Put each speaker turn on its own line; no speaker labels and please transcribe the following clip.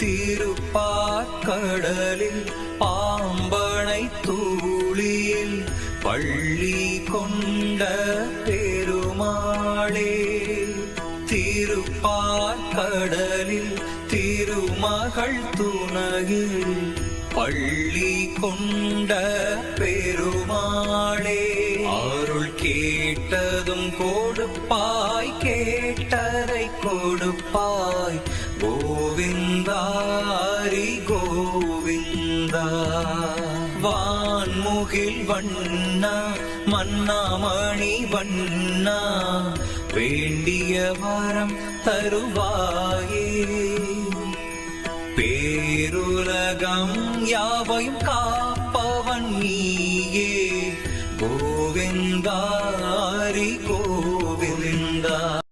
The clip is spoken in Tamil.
திருப்பாக்கடலில் பாம்பனை தூளியில் பள்ளி கொண்ட பெருமாளே. திருப்பாக்கடலில் திருமகள் துணகில் பள்ளி கொண்ட பெருமாளே. அருள் கேட்டதும் கொடுப்பாய் കൊടുപ്പായ് ഗോവിന്ദാരി ഗോവിന്ദ വാൻമുകിൽ വണ്ണ മണ്ണാമണി വണ്ണ വേണ്ടിയ വരം തരുവായേ பேருலகம் யாவையும் காப்பவன் நீயே கோவிந்தாரி கோ